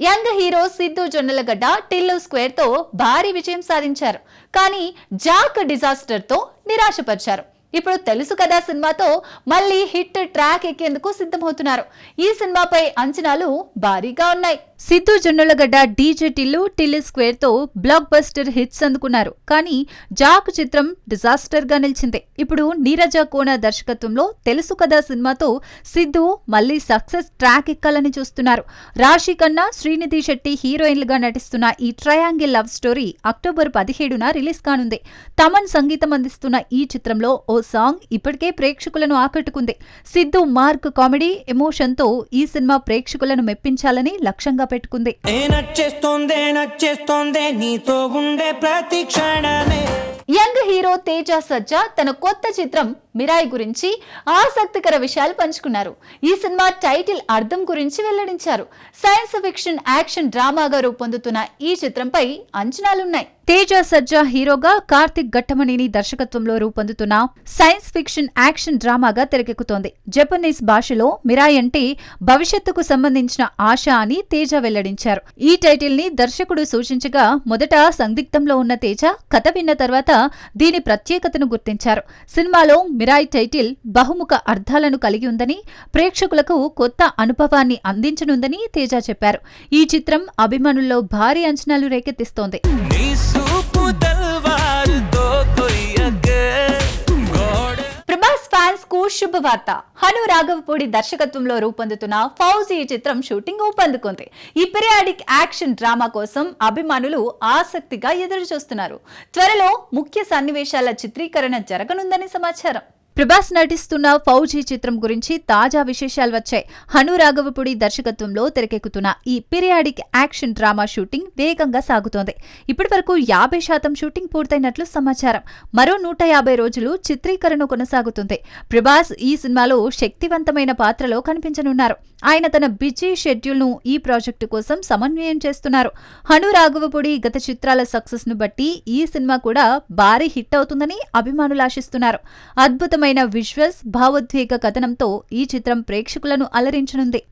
Young hero Siddhu Jonnalagadda Tillu స్క్వేర్తో భారీ విజయం సాధించారు. కానీ జాక్ డిజాస్టర్తో నిరాశపరిచారు. ఇప్పుడు తెలుసు కదా సినిమాతో మళ్ళీ హిట్ ట్రాక్ ఎక్కేందుకు సిద్ధమవుతున్నారు. ఈ సినిమాపై అంచనాలు భారీగా ఉన్నాయి. సిద్ధు జొన్నలగడ్డ డీజే టిల్లు టిల్లు స్క్వేర్తో బ్లాక్ బస్టర్ హిట్స్ అందుకున్నారు. కానీ జాక్ చిత్రం డిజాస్టర్గా నిలిచింది. ఇప్పుడు నీరజ కోన దర్శకత్వంలో తెలుసు కదా సినిమాతో సిద్ధు మళ్ళీ సక్సెస్ ట్రాక్ ఎక్కాలని చూస్తున్నారు. రాశి కన్నా శ్రీనిధి శెట్టి హీరోయిన్లుగా నటిస్తున్న ఈ ట్రయాంగిల్ లవ్ స్టోరీ అక్టోబర్ పదిహేడున రిలీజ్ కానుంది. తమన్ సంగీతం అందిస్తున్న ఈ చిత్రంలో ఓ సాంగ్ ఇప్పటికే ప్రేక్షకులను ఆకట్టుకుంది. సిద్ధు మార్క్ కామెడీ ఎమోషన్తో ఈ సినిమా ప్రేక్షకులను మెప్పించాలని లక్ష్యంగా పెట్టుకుంది. ఏ నచ్చేస్తోందే నచ్చేస్తోందే నీతో ఉండే ప్రతి క్షణమే. యంగ్ హీరో తేజ సజ్జా తన కొత్త చిత్రం మిరాయి గురించి ఆసక్తికర విషయాలు పంచుకున్నారు. ఈ సినిమా టైటిల్ అర్థం గురించి వెల్లడించారు. సైన్స్ ఫిక్షన్ యాక్షన్ డ్రామాగా రూపొందుతున్న ఈ చిత్రంపై అంచనాలున్నాయి. తేజ సజ్జా హీరోగా కార్తిక్ ఘట్టమణిని దర్శకత్వంలో రూపొందుతున్న సైన్స్ ఫిక్షన్ యాక్షన్ డ్రామాగా తెరకెక్కుతోంది. జపనీస్ భాషలో మిరాయ్ అంటే భవిష్యత్తుకు సంబంధించిన ఆశ అని తేజ వెల్లడించారు. ఈ టైటిల్ని దర్శకుడు సూచించగా మొదట సందిగ్ధంలో ఉన్న తేజ కథ విన్న తర్వాత దీని ప్రత్యేకతను గుర్తించారు. సినిమాలో మిరాయ్ టైటిల్ బహుముఖ అర్థాలను కలిగి ఉందని ప్రేక్షకులకు కొత్త అనుభవాన్ని అందించనుందని తేజ చెప్పారు. ఈ చిత్రం అభిమానుల్లో భారీ అంచనాలు రేకెత్తిస్తోంది. ప్రభాస్ ఫ్యాన్స్కు శుభవార్త. హను రాఘవపూడి దర్శకత్వంలో రూపొందుతున్న ఫౌజీ చిత్రం షూటింగ్ ఊపందుకుంది. ఈ పిరియాడిక్ యాక్షన్ డ్రామా కోసం అభిమానులు ఆసక్తిగా ఎదురు చూస్తున్నారు త్వరలో ముఖ్య సన్నివేశాల చిత్రీకరణ జరగనుందని సమాచారం. ప్రభాస్ నటిస్తున్న ఫౌజీ చిత్రం గురించి తాజా విశేషాలు వచ్చాయి. హను రాఘవపుడి దర్శకత్వంలో తెరకెక్కుతున్న ఈ పిరియాడిక్ యాక్షన్ డ్రామా షూటింగ్ వేగంగా సాగుతోంది. ఇప్పటి వరకు యాభై శాతం షూటింగ్ పూర్తయినట్లు సమాచారం. మరో నూట యాభై రోజులు చిత్రీకరణ కొనసాగుతుంది. ప్రభాస్ ఈ సినిమాలో శక్తివంతమైన పాత్రలో కనిపించనున్నారు. ఆయన తన బిజీ షెడ్యూల్ను ఈ ప్రాజెక్టు కోసం సమన్వయం చేస్తున్నారు. హను రాఘవపుడి గత చిత్రాల సక్సెస్ను బట్టి ఈ సినిమా కూడా భారీ హిట్ అవుతుందని అభిమానులు ఆశిస్తున్నారు. అద్భుతమైన విజువల్స్ భావోద్వేగ కథనంతో ఈ చిత్రం ప్రేక్షకులను అలరించనుంది.